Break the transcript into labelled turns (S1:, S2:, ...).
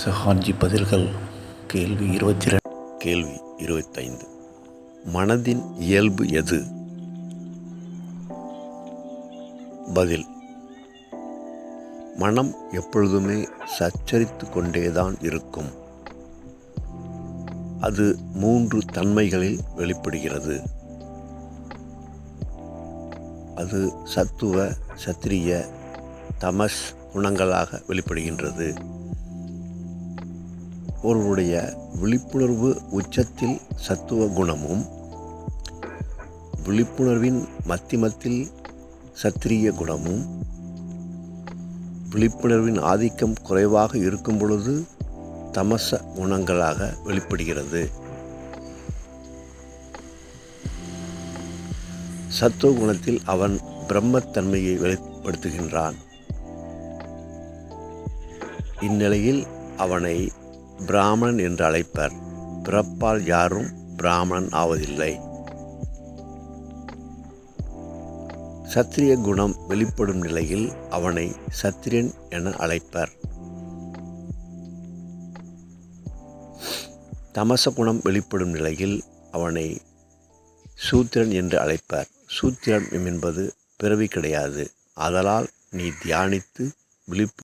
S1: சஹான்ஜி பதில்கள் கேள்வி இருபத்தி ரெண்டு
S2: கேள்வி இருபத்தைந்து. மனதின் இயல்பு எது? பதில் மனம் எப்பொழுதுமே சச்சரித்து கொண்டேதான் இருக்கும். அது மூன்று தன்மைகளில் வெளிப்படுகிறது. அது சத்துவ சத்திரிய தமஸ் குணங்களாக வெளிப்படுகின்றது. ஒருவருடைய விழிப்புணர்வு உச்சத்தில் சத்துவ குணமும் விழிப்புணர்வின் மத்திமத்தில் சத்திரிய குணமும் விழிப்புணர்வின் ஆதிக்கம் குறைவாக இருக்கும் பொழுது தமச குணங்களாக வெளிப்படுகிறது. சத்துவ குணத்தில் அவன் பிரம்மத்தன்மையை வெளிப்படுத்துகின்றான். இந்நிலையில் அவனை பிராமணன் என்று அழைப்பர். பிறப்பால் யாரும் பிராமணன் ஆவதில்லை. சத்திரிய குணம் வெளிப்படும் நிலையில் அவனை சத்திரியன் என அழைப்பர். தமச குணம் வெளிப்படும் நிலையில் அவனை சூத்திரன் என்று அழைப்பர். சூத்திரன் என்பது பிறவி கிடையாது. அதனால் நீ தியானித்து விழிப்பு